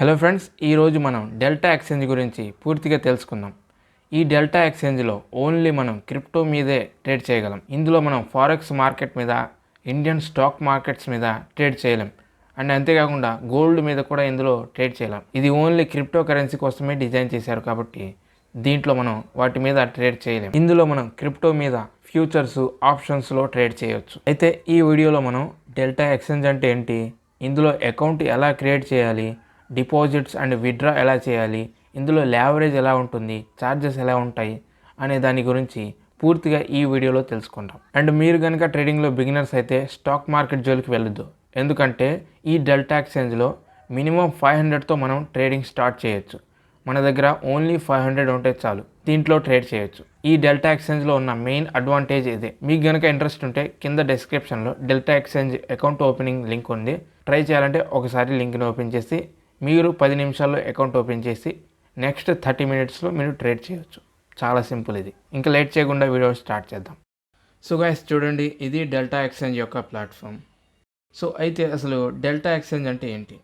Hello friends ఈరోజు మనం delta exchange గురించి పూర్తిగా తెలుసుకుందాం. ఈ డెల్టా ఎక్స్చేంజ్లో ఓన్లీ మనం క్రిప్టో మీదే ట్రేడ్ చేయగలం. ఇందులో మనం ఫారెక్స్ మార్కెట్ మీద ఇండియన్ స్టాక్ మార్కెట్స్ మీద ట్రేడ్ చేయలేం. అండ్ అంతేకాకుండా గోల్డ్ మీద కూడా ఇందులో ట్రేడ్ చేయలేం. ఇది ఓన్లీ క్రిప్టో కరెన్సీ కోసమే డిజైన్ చేశారు కాబట్టి దీంట్లో మనం వాటి మీద ట్రేడ్ చేయలేం. ఇందులో మనం క్రిప్టో మీద ఫ్యూచర్స్ ఆప్షన్స్లో ట్రేడ్ చేయొచ్చు. అయితే ఈ వీడియోలో మనం డెల్టా ఎక్స్చేంజ్ అంటే ఏంటి? ఇందులో అకౌంట్ ఎలా క్రియేట్ చేయాలి? డిపాజిట్స్ అండ్ విత్డ్రా ఎలా చేయాలి? ఇందులో ల్యావరేజ్ ఎలా ఉంటుంది? ఛార్జెస్ ఎలా ఉంటాయి? అనే దాని గురించి పూర్తిగా ఈ వీడియోలో తెలుసుకుంటాం అండ్ మీరు కనుక ట్రేడింగ్లో బిగినర్స్ అయితే స్టాక్ మార్కెట్ జోలికి వెళ్ళొద్దు. ఎందుకంటే ఈ డెల్టా ఎక్స్చేంజ్లో మినిమం ఫైవ్ హండ్రెడ్తో మనం ట్రేడింగ్ స్టార్ట్ చేయొచ్చు. మన దగ్గర ఓన్లీ ఫైవ్ హండ్రెడ్ ఉంటే చాలు. దీంట్లో ట్రేడ్ చేయొచ్చు. ఈ డెల్టా ఎక్స్చేంజ్లో ఉన్న మెయిన్ అడ్వాంటేజ్ ఇదే. మీకు కనుక ఇంట్రెస్ట్ ఉంటే కింద డిస్క్రిప్షన్లో Delta Exchange account opening link ఉంది. ట్రై చేయాలంటే ఒకసారి లింక్ని ఓపెన్ చేసి మీరు పది నిమిషాల్లో అకౌంట్ ఓపెన్ చేసి నెక్స్ట్ థర్టీ మినిట్స్లో మీరు ట్రేడ్ చేయొచ్చు. చాలా సింపుల్ ఇది. ఇంకా లేట్ చేయకుండా వీడియో స్టార్ట్ చేద్దాం. సో గైస్ చూడండి ఇది డెల్టా ఎక్స్చేంజ్ యొక్క ప్లాట్ఫామ్. సో అయితే అసలు డెల్టా ఎక్స్చేంజ్ అంటే ఏంటి?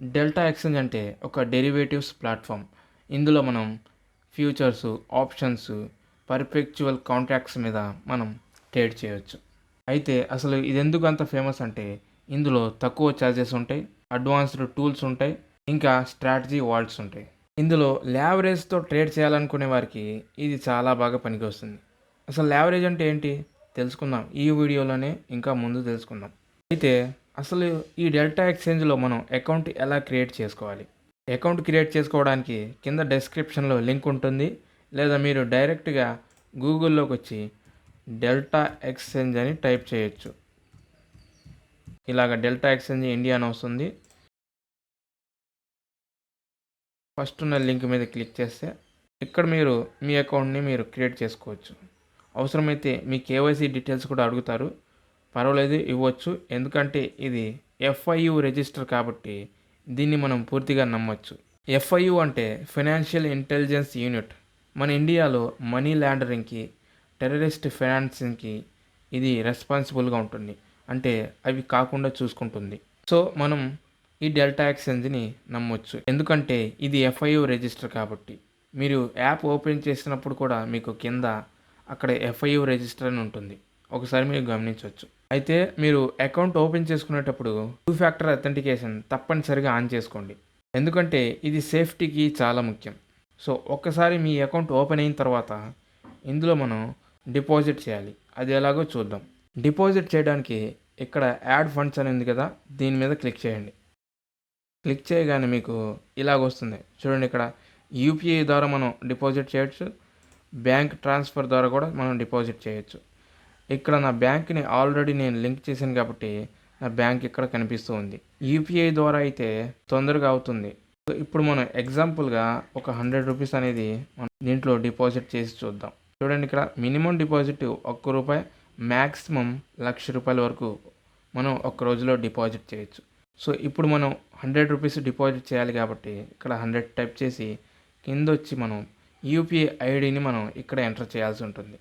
డెల్టా ఎక్స్చేంజ్ అంటే ఒక డెరివేటివ్స్ ప్లాట్ఫామ్. ఇందులో మనం ఫ్యూచర్స్ ఆప్షన్స్ పర్ఫెక్చువల్ కాంట్రాక్ట్స్ మీద మనం ట్రేడ్ చేయొచ్చు. అయితే అసలు ఇది ఎందుకు అంత ఫేమస్ అంటే ఇందులో తక్కువ ఛార్జెస్ ఉంటాయి అడ్వాన్స్డ్ టూల్స్ ఉంటాయి ఇంకా స్ట్రాటజీ వాల్ట్స్ ఉంటాయి. ఇందులో ల్యావరేజ్తో ట్రేడ్ చేయాలనుకునే వారికి ఇది చాలా బాగా పనికి వస్తుంది అసలు ల్యావరేజ్ అంటే ఏంటి? తెలుసుకుందాం. ఈ వీడియోలోనే ఇంకా ముందు తెలుసుకుందాం. అయితే అసలు ఈ డెల్టా ఎక్స్చేంజ్లో మనం అకౌంట్ ఎలా క్రియేట్ చేసుకోవాలి? అకౌంట్ క్రియేట్ చేసుకోవడానికి కింద డిస్క్రిప్షన్లో లింక్ ఉంటుంది. లేదా మీరు డైరెక్ట్గా గూగుల్లోకి వచ్చి డెల్టా ఎక్స్చేంజ్ అని టైప్ చేయొచ్చు. ఇలాగ డెల్టా ఎక్స్చేంజ్ ఇండియా అని వస్తుంది ఫస్ట్ ఉన్న లింక్ మీద క్లిక్ చేస్తే ఇక్కడ మీరు మీ అకౌంట్ని మీరు క్రియేట్ చేసుకోవచ్చు. అవసరమైతే మీ కేవైసీ డీటెయిల్స్ కూడా అడుగుతారు. పర్వాలేదు ఇవ్వచ్చు. ఎందుకంటే ఇది ఎఫ్ఐయు రిజిస్టర్ కాబట్టి దీన్ని మనం పూర్తిగా నమ్మొచ్చు. ఎఫ్ఐయు అంటే ఫైనాన్షియల్ ఇంటెలిజెన్స్ యూనిట్. మన ఇండియాలో మనీ ల్యాండరింగ్కి టెర్రరిస్ట్ ఫైనాన్సింగ్కి ఇది రెస్పాన్సిబుల్గా ఉంటుంది. అంటే అవి కాకుండా చూసుకుంటుంది. సో మనం ఈ డెల్టా ఎక్స్చేంజ్ని నమ్మొచ్చు. ఎందుకంటే ఇది ఎఫ్ఐయు రిజిస్టర్ కాబట్టి. మీరు యాప్ ఓపెన్ చేసినప్పుడు కూడా మీకు కింద అక్కడ ఎఫ్ఐయు రిజిస్టర్ అని ఉంటుంది. ఒకసారి మీరు గమనించవచ్చు అయితే మీరు అకౌంట్ ఓపెన్ చేసుకునేటప్పుడు టూ ఫ్యాక్టర్ అథెంటికేషన్ తప్పనిసరిగా ఆన్ చేసుకోండి. ఎందుకంటే ఇది సేఫ్టీకి చాలా ముఖ్యం. సో ఒక్కసారి మీ అకౌంట్ ఓపెన్ అయిన తర్వాత ఇందులో మనం డిపాజిట్ చేయాలి. అది ఎలాగో చూద్దాం. డిపాజిట్ చేయడానికి ఇక్కడ యాడ్ ఫండ్స్ అని ఉంది కదా దీని మీద క్లిక్ చేయండి. క్లిక్ చేయగానే మీకు ఇలాగ వస్తుంది చూడండి ఇక్కడ యూపీఐ ద్వారా మనం డిపాజిట్ చేయొచ్చు. బ్యాంక్ ట్రాన్స్ఫర్ ద్వారా కూడా మనం డిపాజిట్ చేయొచ్చు. ఇక్కడ నా బ్యాంక్ని ఆల్రెడీ నేను లింక్ చేశాను కాబట్టి నా బ్యాంక్ ఇక్కడ కనిపిస్తూ ఉంది. యూపీఐ ద్వారా అయితే తొందరగా అవుతుంది. సో ఇప్పుడు మనం ఎగ్జాంపుల్గా ఒక హండ్రెడ్ రూపీస్ అనేది మనం దీంట్లో డిపాజిట్ చేసి చూద్దాం. చూడండి ఇక్కడ మినిమం డిపాజిట్ ఒక్క రూపాయి మ్యాక్సిమం లక్ష రూపాయల వరకు మనం ఒక్క రోజులో డిపాజిట్ చేయొచ్చు. సో ఇప్పుడు మనం హండ్రెడ్ రూపీస్ డిపాజిట్ చేయాలి కాబట్టి ఇక్కడ హండ్రెడ్ టైప్ చేసి కింద వచ్చి మనం యూపీఐ ఐడిని మనం ఇక్కడ ఎంటర్ చేయాల్సి ఉంటుంది.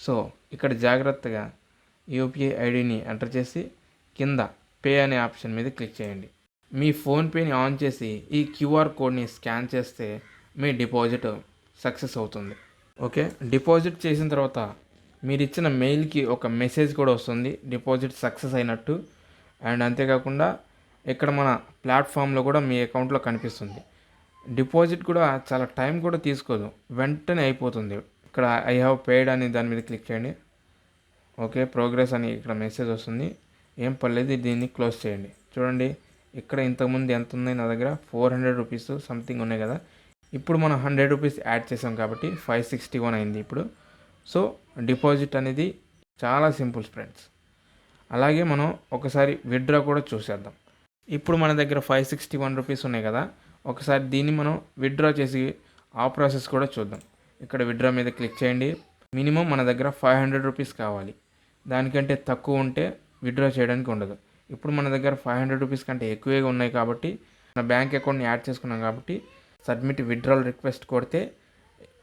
సో ఇక్కడ జాగ్రత్తగా యూపీఐ ఐడిని ఎంటర్ చేసి కింద పే అనే ఆప్షన్ మీద క్లిక్ చేయండి. మీ ఫోన్పేని ఆన్ చేసి ఈ క్యూఆర్ కోడ్ని స్కాన్ చేస్తే మీ డిపాజిట్ సక్సెస్ అవుతుంది. ఓకే? డిపాజిట్ చేసిన తర్వాత మీరు ఇచ్చిన మెయిల్కి ఒక మెసేజ్ కూడా వస్తుంది. డిపాజిట్ సక్సెస్ అయినట్టు. అండ్ అంతేకాకుండా ఇక్కడ మన ప్లాట్ఫామ్లో కూడా మీ అకౌంట్లో కనిపిస్తుంది. డిపాజిట్ కూడా చాలా టైం కూడా తీసుకోదు. వెంటనే అయిపోతుంది. ఇక్కడ ఐ హ్యావ్ పేడ్ అని దాని మీద క్లిక్ చేయండి. ఓకే ప్రోగ్రెస్ అని ఇక్కడ మెసేజ్ వస్తుంది. ఏం పర్లేదు దీన్ని క్లోజ్ చేయండి. చూడండి ఇక్కడ ఇంతకుముందు ఎంత ఉంది నా దగ్గర? ఫోర్ హండ్రెడ్ రూపీస్ సంథింగ్ ఉన్నాయి కదా. ఇప్పుడు మనం హండ్రెడ్ రూపీస్ యాడ్ చేసాం కాబట్టి ఫైవ్ సిక్స్టీ వన్ అయింది ఇప్పుడు. సో డిపాజిట్ అనేది చాలా సింపుల్ ఫ్రెండ్స్. అలాగే మనం ఒకసారి విత్డ్రా కూడా చూసేద్దాం. ఇప్పుడు మన దగ్గర ఫైవ్ సిక్స్టీ వన్ రూపీస్ ఉన్నాయి కదా ఒకసారి దీన్ని మనం విత్డ్రా చేసి ఆ ప్రాసెస్ కూడా చూద్దాం. ఇక్కడ విత్డ్రా మీద క్లిక్ చేయండి. మినిమం మన దగ్గర ఫైవ్ హండ్రెడ్ రూపీస్ కావాలి. దానికంటే తక్కువ ఉంటే విత్డ్రా చేయడానికి ఉండదు. ఇప్పుడు మన దగ్గర ఫైవ్ హండ్రెడ్ రూపీస్ కంటే ఎక్కువే ఉన్నాయి కాబట్టి మన బ్యాంక్ అకౌంట్ని యాడ్ చేసుకున్నాం కాబట్టి సబ్మిట్ విత్డ్రాల్ రిక్వెస్ట్ కొడితే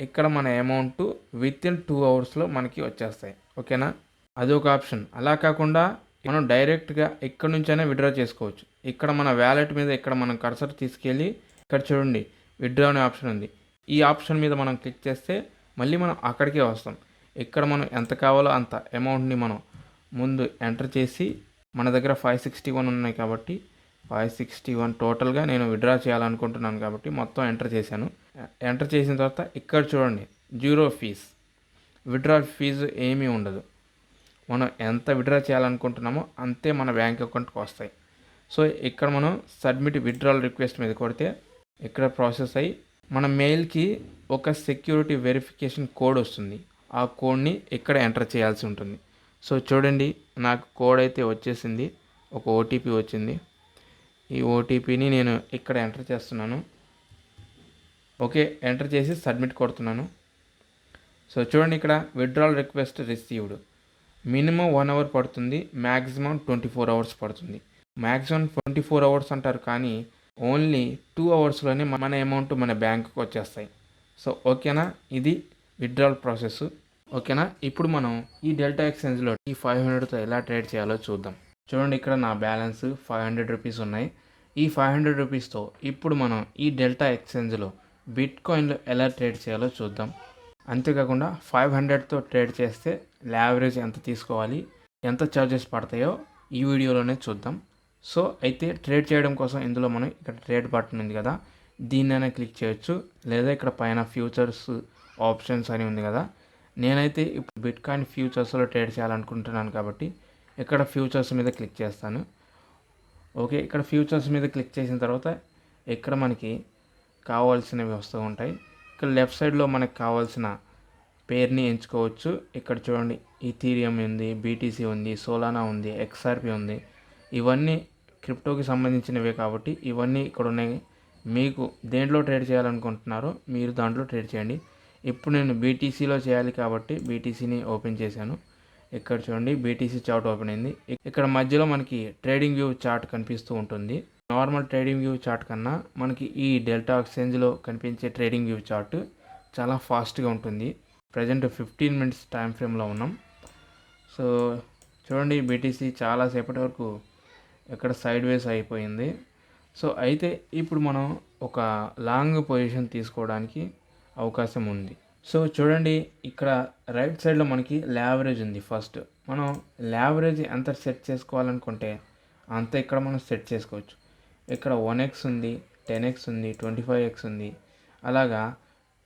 ఇక్కడ మన అమౌంట్ విత్ ఇన్ టూ అవర్స్లో మనకి వచ్చేస్తాయి. ఓకేనా అదొక ఆప్షన్ అలా కాకుండా మనం డైరెక్ట్గా ఇక్కడ నుంచైనా విత్డ్రా చేసుకోవచ్చు. ఇక్కడ మన వ్యాలెట్ మీద ఇక్కడ మనం కర్సర్ తీసుకెళ్ళి ఇక్కడ చూడండి విత్డ్రా అనే ఆప్షన్ ఉంది. ఈ ఆప్షన్ మీద మనం క్లిక్ చేస్తే మళ్ళీ మనం అక్కడికే వస్తాం. ఇక్కడ మనం ఎంత కావాలో అంత అమౌంట్ని మనం ముందు ఎంటర్ చేసి మన దగ్గర ఫైవ్ సిక్స్టీ వన్ ఉన్నాయి కాబట్టి ఫైవ్ సిక్స్టీ వన్ టోటల్గా నేను విత్డ్రా చేయాలనుకుంటున్నాను కాబట్టి మొత్తం ఎంటర్ చేశాను. ఎంటర్ చేసిన తర్వాత ఇక్కడ చూడండి జీరో ఫీజ్ విత్డ్రా ఫీజు ఏమీ ఉండదు. మనం ఎంత విత్డ్రా చేయాలనుకుంటున్నామో అంతే మన బ్యాంక్ అకౌంట్కి వస్తాయి. సో ఇక్కడ మనం సబ్మిట్ విత్డ్రాల్ రిక్వెస్ట్ మీద కొడితే ఇక్కడ ప్రాసెస్ అయ్యి మన మెయిల్కి ఒక సెక్యూరిటీ వెరిఫికేషన్ కోడ్ వస్తుంది. ఆ కోడ్ని ఇక్కడ ఎంటర్ చేయాల్సి ఉంటుంది. సో చూడండి నాకు కోడ్ అయితే వచ్చేసింది. ఒక ఓటీపీ వచ్చింది. ఈ ఓటీపీని నేను ఇక్కడ ఎంటర్ చేస్తున్నాను. ఓకే ఎంటర్ చేసి సబ్మిట్ కొడుతున్నాను. సో చూడండి ఇక్కడ withdrawal request received minimum one hour పడుతుంది మ్యాక్సిమం ట్వంటీ ఫోర్ అవర్స్ పడుతుంది. మ్యాక్సిమం ట్వంటీ ఫోర్ అవర్స్ అంటారు కానీ ఓన్లీ టూ అవర్స్లోనే మన అమౌంట్ మన బ్యాంకుకి వచ్చేస్తాయి. సో ఓకేనా? ఇది విత్డ్రాల్ ప్రాసెస్ ఓకేనా? ఇప్పుడు మనం ఈ డెల్టా ఎక్స్చేంజ్లో ఈ ఫైవ్ హండ్రెడ్తో ఎలా ట్రేడ్ చేయాలో చూద్దాం. చూడండి ఇక్కడ నా బ్యాలెన్స్ ఫైవ్ హండ్రెడ్ రూపీస్ ఉన్నాయి. ఈ ఫైవ్ హండ్రెడ్ రూపీస్తో ఇప్పుడు మనం ఈ డెల్టా ఎక్స్చేంజ్లో బిట్ కాయిన్లో ఎలా ట్రేడ్ చేయాలో చూద్దాం. అంతేకాకుండా ఫైవ్ హండ్రెడ్తో ట్రేడ్ చేస్తే యావరేజ్ ఎంత తీసుకోవాలి? ఎంత ఛార్జెస్ పడతాయో ఈ వీడియోలోనే చూద్దాం. సో అయితే ట్రేడ్ చేయడం కోసం ఇందులో మనం ఇక్కడ ట్రేడ్ బటన్ ఉంది కదా దీన్నైనా క్లిక్ చేయొచ్చు. లేదా ఇక్కడ పైన ఫ్యూచర్స్ ఆప్షన్స్ అని ఉంది కదా నేనైతే ఇప్పుడు బిట్ కాయిన్ ఫ్యూచర్స్లో ట్రేడ్ చేయాలనుకుంటున్నాను కాబట్టి ఇక్కడ ఫ్యూచర్స్ మీద క్లిక్ చేస్తాను. ఓకే ఇక్కడ ఫ్యూచర్స్ మీద క్లిక్ చేసిన తర్వాత ఇక్కడ మనకి కావాల్సినవి వస్తూ ఉంటాయి. ఇక్కడ లెఫ్ట్ సైడ్లో మనకు కావాల్సిన పేరుని ఎంచుకోవచ్చు. ఇక్కడ చూడండి ఈథీరియం ఉంది బీటీసీ ఉంది సోలానా ఉంది ఎక్స్ఆర్పి ఉంది. ఇవన్నీ క్రిప్టోకి సంబంధించినవే కాబట్టి ఇవన్నీ ఇక్కడ ఉన్నాయి మీకు దేంట్లో ట్రేడ్ చేయాలనుకుంటున్నారో మీరు దాంట్లో ట్రేడ్ చేయండి. ఇప్పుడు నేను బీటీసీలో చేయాలి కాబట్టి బీటీసీని ఓపెన్ చేశాను. ఇక్కడ చూడండి బీటీసీ చార్ట్ ఓపెన్ అయింది. ఇక్కడ మధ్యలో మనకి ట్రేడింగ్ వ్యూ చార్ట్ కనిపిస్తూ ఉంటుంది. నార్మల్ ట్రేడింగ్ వ్యూ చార్ట్ కన్నా మనకి ఈ డెల్టా ఎక్స్చేంజ్లో కనిపించే ట్రేడింగ్ వ్యూ చార్ట్ చాలా ఫాస్ట్గా ఉంటుంది. ప్రజెంట్ ఫిఫ్టీన్ మినిట్స్ టైం ఫ్రేమ్లో ఉన్నాం. సో చూడండి బీటీసీ చాలాసేపటి వరకు ఇక్కడ సైడ్ వేస్ అయిపోయింది. సో అయితే ఇప్పుడు మనం ఒక లాంగ్ పొజిషన్ తీసుకోవడానికి అవకాశం ఉంది. సో చూడండి ఇక్కడ రైట్ సైడ్లో మనకి ల్యావరేజ్ ఉంది ఫస్ట్ మనం లావరేజ్ ఎంత సెట్ చేసుకోవాలనుకుంటే అంత ఇక్కడ మనం సెట్ చేసుకోవచ్చు. ఇక్కడ వన్ ఎక్స్ ఉంది టెన్ ఎక్స్ ఉంది ట్వంటీ ఫైవ్ ఎక్స్ ఉంది. అలాగా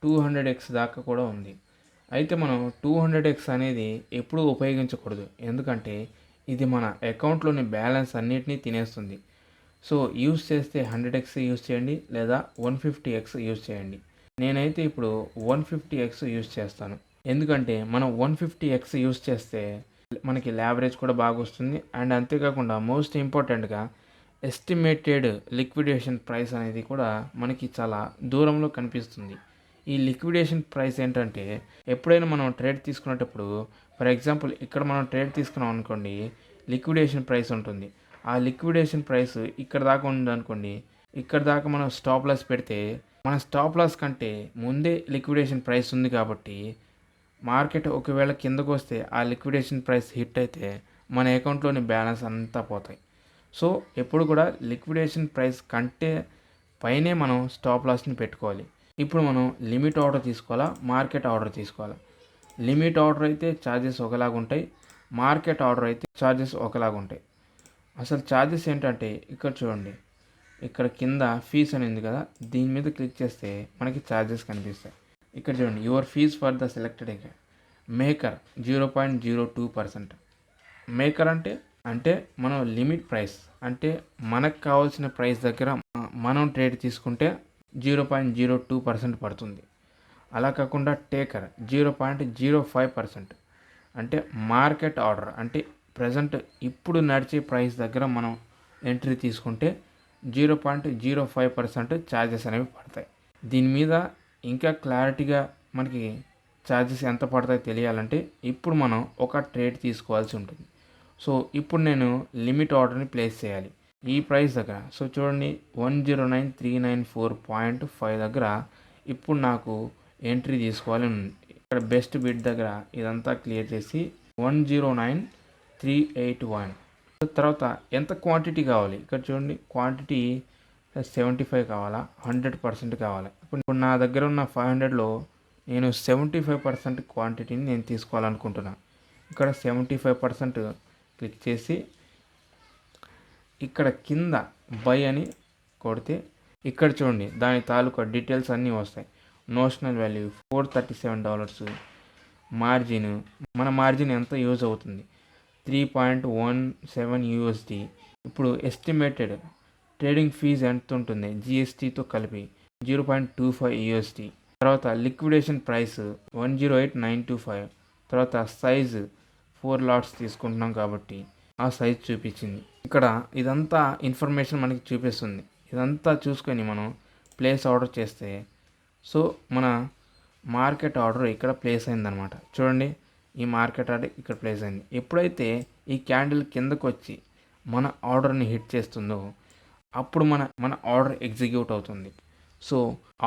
టూ హండ్రెడ్ ఎక్స్ దాకా కూడా ఉంది. అయితే మనం టూ హండ్రెడ్ ఎక్స్ అనేది ఎప్పుడూ ఉపయోగించకూడదు. ఎందుకంటే ఇది మన అకౌంట్లోని బ్యాలెన్స్ అన్నిటినీ తినేస్తుంది. సో యూస్ చేస్తే హండ్రెడ్ ఎక్స్ యూస్ చేయండి లేదా వన్ ఫిఫ్టీ ఎక్స్ యూస్ చేయండి. నేనైతే ఇప్పుడు వన్ ఫిఫ్టీ ఎక్స్ యూస్ చేస్తాను. ఎందుకంటే మనం వన్ ఫిఫ్టీ ఎక్స్ యూస్ చేస్తే మనకి ల్యావరేజ్ కూడా బాగా వస్తుంది. అండ్ అంతేకాకుండా మోస్ట్ ఇంపార్టెంట్గా ఎస్టిమేటెడ్ లిక్విడేషన్ ప్రైస్ అనేది కూడా మనకి చాలా దూరంలో కనిపిస్తుంది. ఈ లిక్విడేషన్ ప్రైస్ ఏంటంటే ఎప్పుడైనా మనం ట్రేడ్ తీసుకునేటప్పుడు ఫర్ ఎగ్జాంపుల్ ఇక్కడ మనం ట్రేడ్ తీసుకున్నాం అనుకోండి లిక్విడేషన్ ప్రైస్ ఉంటుంది. ఆ లిక్విడేషన్ ప్రైస్ ఇక్కడ దాకా ఉంది అనుకోండి ఇక్కడ దాకా మనం స్టాప్ లాస్ పెడితే మన స్టాప్ లాస్ కంటే ముందే లిక్విడేషన్ ప్రైస్ ఉంది కాబట్టి మార్కెట్ ఒకవేళ కిందకు వస్తే ఆ లిక్విడేషన్ ప్రైస్ హిట్ అయితే మన అకౌంట్లోని బ్యాలెన్స్ అంతా పోతాయి. సో ఎప్పుడు కూడా లిక్విడేషన్ ప్రైస్ కంటే పైనే మనం స్టాప్ లాస్ని పెట్టుకోవాలి. ఇప్పుడు మనం లిమిట్ ఆర్డర్ తీసుకోవాలా? మార్కెట్ ఆర్డర్ తీసుకోవాలా? లిమిట్ ఆర్డర్ అయితే ఛార్జెస్ ఒకలాగా ఉంటాయి. మార్కెట్ ఆర్డర్ అయితే ఛార్జెస్ ఒకలాగా ఉంటాయి. అసలు ఛార్జెస్ ఏంటంటే ఇక్కడ చూడండి. ఇక్కడ కింద ఫీజ్ అని ఉంది కదా దీని మీద క్లిక్ చేస్తే మనకి ఛార్జెస్ కనిపిస్తాయి. ఇక్కడ చూడండి your fee for the selected maker zero point zero two percent. Maker అంటే అంటే మనం లిమిట్ ప్రైస్. అంటే మనకు కావాల్సిన ప్రైస్ దగ్గర మనం ట్రేడ్ తీసుకుంటే zero point zero two percent పడుతుంది. అలా కాకుండా taker zero point zero five percent. అంటే మార్కెట్ ఆర్డర్ అంటే ప్రజెంట్ ఇప్పుడు నడిచే ప్రైస్ దగ్గర మనం ఎంట్రీ తీసుకుంటే zero point zero five percent charges అనేవి పడతాయి. దీని మీద ఇంకా క్లారిటీగా మనకి ఛార్జెస్ ఎంత పడతాయో తెలియాలంటే ఇప్పుడు మనం ఒక ట్రేడ్ తీసుకోవాల్సి ఉంటుంది. సో ఇప్పుడు నేను లిమిట్ ఆర్డర్ని ప్లేస్ చేయాలి. ఈ ప్రైస్ దగ్గర సో చూడండి one zero nine three nine four point five దగ్గర ఇప్పుడు నాకు ఎంట్రీ తీసుకోవాలి. ఇక్కడ బెస్ట్ బిడ్ దగ్గర ఇదంతా క్లియర్ చేసి one zero nine three eight one. తర్వాత ఎంత క్వాంటిటీ కావాలి? ఇక్కడ చూడండి క్వాంటిటీ సెవెంటీ ఫైవ్ కావాలా? హండ్రెడ్ పర్సెంట్ కావాలి. ఇప్పుడు ఇప్పుడు నా దగ్గర ఉన్న ఫైవ్ హండ్రెడ్లో నేను సెవెంటీ ఫైవ్ పర్సెంట్ క్వాంటిటీని నేను తీసుకోవాలనుకుంటున్నాను ఇక్కడ సెవెంటీ ఫైవ్ పర్సెంట్ క్లిక్ చేసి ఇక్కడ కింద బై అని కొడితే ఇక్కడ చూడండి దాని తాలూకా డీటెయిల్స్ అన్నీ వస్తాయి. Notional value four thirty seven dollars. Margin మన మార్జిన్ ఎంత యూజ్ అవుతుంది? Three point one seven USD. ఇప్పుడు ఎస్టిమేటెడ్ ట్రేడింగ్ ఫీజు ఎంత ఉంటుంది? జిఎస్టీతో కలిపి zero point two five USD. తర్వాత liquidation price one zero eight nine two five. తర్వాత సైజ్ ఫోర్ లాట్స్ తీసుకుంటున్నాం కాబట్టి ఆ సైజ్ చూపించింది. ఇక్కడ ఇదంతా ఇన్ఫర్మేషన్ మనకి చూపిస్తుంది. ఇదంతా చూసుకొని మనం ప్లేస్ ఆర్డర్ చేస్తే సో మన మార్కెట్ ఆర్డర్ ఇక్కడ ప్లేస్ అయిందనమాట చూడండి ఈ మార్కెట్ ఆర్డర్ ఇక్కడ ప్లేస్ అయింది. ఎప్పుడైతే ఈ క్యాండిల్ కిందకు వచ్చి మన ఆర్డర్ని హిట్ చేస్తుందో అప్పుడు మన మన ఆర్డర్ ఎగ్జిక్యూట్ అవుతుంది. సో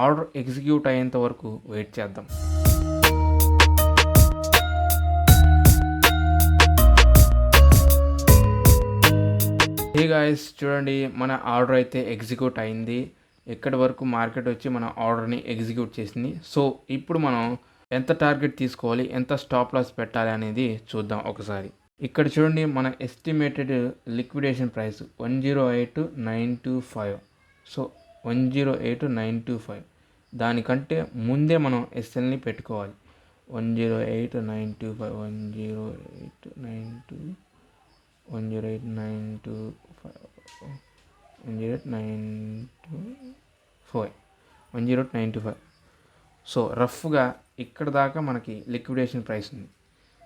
ఆర్డర్ ఎగ్జిక్యూట్ అయ్యేంత వరకు వెయిట్ చేద్దాం. గాయస్ చూడండి మన ఆర్డర్ అయితే ఎగ్జిక్యూట్ అయింది. ఎక్కడి వరకు మార్కెట్ వచ్చి మన ఆర్డర్ని ఎగ్జిక్యూట్ చేసింది. సో ఇప్పుడు మనం ఎంత టార్గెట్ తీసుకోవాలి ఎంత స్టాప్ లాస్ పెట్టాలి అనేది చూద్దాం ఒకసారి. ఇక్కడ చూడండి మన estimated liquidation price one zero eight nine two five so one zero eight nine two five దానికంటే ముందే మనం ఎస్ఎల్ని పెట్టుకోవాలి. One zero eight nine two five one zero eight nine two one zero eight nine two one zero nine two five one zero nine two five so రఫ్గా ఇక్కడ దాకా మనకి liquidation price ఉంది.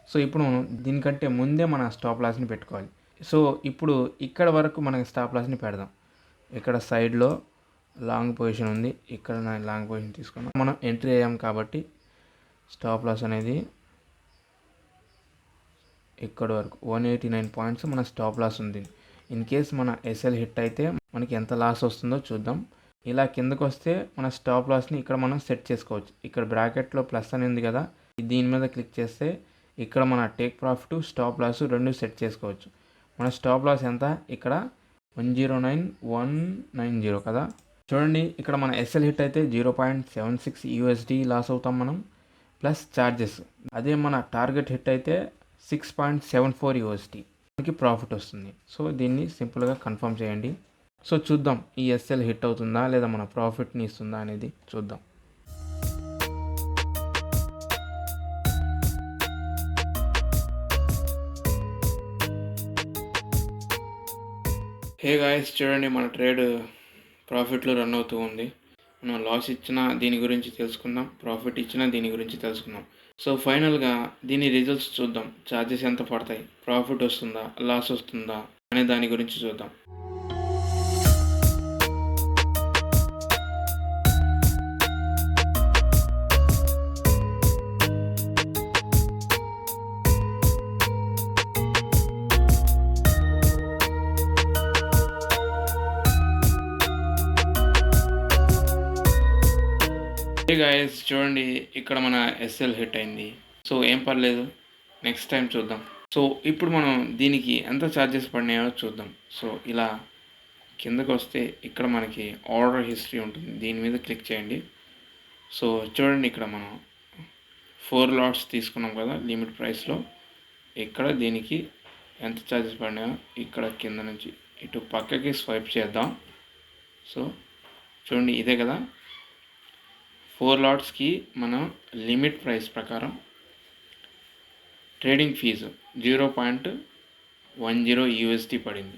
సో ఇప్పుడు మనం దీనికంటే ముందే మన స్టాప్ లాస్ని పెట్టుకోవాలి. సో ఇప్పుడు ఇక్కడ వరకు మనకి స్టాప్ లాస్ని పెడదాం. ఇక్కడ సైడ్లో లాంగ్ పొజిషన్ ఉంది. ఇక్కడ లాంగ్ పొజిషన్ తీసుకున్నాం. మనం ఎంట్రీ అయ్యాం కాబట్టి స్టాప్ లాస్ అనేది ఇక్కడ వరకు వన్ ఎయిటీ నైన్ పాయింట్స్ మన స్టాప్ లాస్ ఉంది. ఇన్ కేస్ మన ఎస్ఎల్ హిట్ అయితే మనకి ఎంత లాస్ వస్తుందో చూద్దాం. ఇలా కిందకు వస్తే మన స్టాప్ లాస్ని ఇక్కడ మనం సెట్ చేసుకోవచ్చు. ఇక్కడ బ్రాకెట్లో ప్లస్ అని ఉంది కదా దీని మీద క్లిక్ చేస్తే ఇక్కడ మన టేక్ ప్రాఫిట్ స్టాప్ లాస్ రెండు సెట్ చేసుకోవచ్చు. మన స్టాప్ లాస్ ఎంత? ఇక్కడ one zero nine one nine zero కదా. చూడండి ఇక్కడ మన ఎస్ఎల్ హిట్ అయితే zero point seven six USD loss అవుతాం మనం ప్లస్ ఛార్జెస్ అదే మన టార్గెట్ హిట్ అయితే six point seven four USD మనకి ప్రాఫిట్ వస్తుంది. సో దీన్ని సింపుల్గా కన్ఫర్మ్ చేయండి. సో చూద్దాం ఈ ఎస్ఎల్ హిట్ అవుతుందా లేదా మన ప్రాఫిట్ని ఇస్తుందా అనేది చూద్దాం. హే గాయస్ చూడండి మన ట్రేడ్ ప్రాఫిట్లో రన్ అవుతూ ఉంది. మనం లాస్ ఇచ్చినా దీని గురించి తెలుసుకుందాం ప్రాఫిట్ ఇచ్చినా దీని గురించి తెలుసుకుందాం. సో ఫైనల్గా దీని రిజల్ట్స్ చూద్దాం. ఛార్జెస్ ఎంత పడతాయి? ప్రాఫిట్ వస్తుందా? లాస్ వస్తుందా? అనే దాని గురించి చూద్దాం. గాయస్ చూడండి ఇక్కడ మన ఎస్ఎల్ హిట్ అయింది. సో ఏం పర్లేదు. నెక్స్ట్ టైం చూద్దాం. సో ఇప్పుడు మనం దీనికి ఎంత ఛార్జెస్ పడినాయో చూద్దాం. సో ఇలా కిందకు వస్తే ఇక్కడ మనకి ఆర్డర్ హిస్టరీ ఉంటుంది. దీని మీద క్లిక్ చేయండి. సో చూడండి ఇక్కడ మనం ఫోర్ లాట్స్ తీసుకున్నాం కదా లిమిట్ ప్రైస్లో ఇక్కడ దీనికి ఎంత ఛార్జెస్ పడినాయో ఇక్కడ కింద నుంచి ఇటు పక్కకి స్వైప్ చేద్దాం. సో చూడండి ఇదే కదా. ఫోర్ లాట్స్కి మనం లిమిట్ ప్రైస్ ప్రకారం trading fee zero point one zero USD పడింది.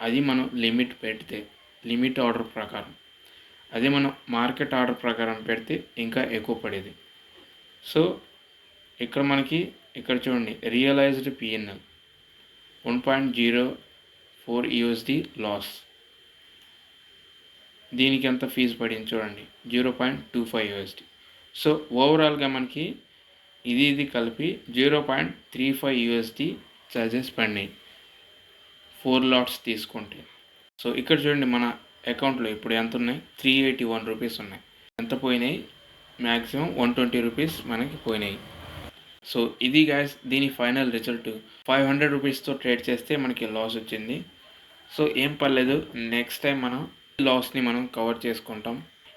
అది మనం లిమిట్ పెడితే లిమిట్ ఆర్డర్ ప్రకారం. అదే మనం మార్కెట్ ఆర్డర్ ప్రకారం పెడితే ఇంకా ఎక్కువ పడేది. సో ఇక్కడ మనకి ఇక్కడ చూడండి realised PNL one point zero four USD loss. దీనికి ఎంత ఫీజు పడింది చూడండి. Zero point two five USD so ఓవరాల్గా మనకి ఇది ఇది కలిపి zero point three five USD charges పడినాయి. ఫోర్ లాట్స్ తీసుకుంటే. సో ఇక్కడ చూడండి మన అకౌంట్లో ఇప్పుడు ఎంత ఉన్నాయి? త్రీ ఎయిటీ వన్ రూపీస్ ఉన్నాయి. ఎంత పోయినాయి? మ్యాక్సిమం వన్ ట్వంటీ రూపీస్ మనకి పోయినాయి. సో ఇది గ్యాస్ దీని ఫైనల్ రిజల్ట్ ఫైవ్ హండ్రెడ్ రూపీస్తో ట్రేడ్ చేస్తే మనకి లాస్ వచ్చింది. సో ఏం పర్లేదు. నెక్స్ట్ టైం మనం లాస్ని మనం కవర్ చేసుకుంటాం.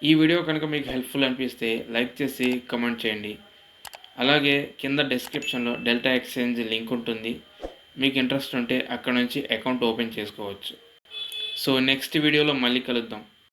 ఈ వీడియో కనుక మీకు హెల్ప్ఫుల్ అనిపిస్తే లైక్ చేసి కమెంట్ చేయండి. అలాగే కింద డిస్క్రిప్షన్లో డెల్టా ఎక్స్చేంజ్ లింక్ ఉంటుంది. మీకు ఇంట్రెస్ట్ ఉంటే అక్కడ నుంచి అకౌంట్ ఓపెన్ చేసుకోవచ్చు. సో నెక్స్ట్ వీడియోలో మళ్ళీ కలుద్దాం.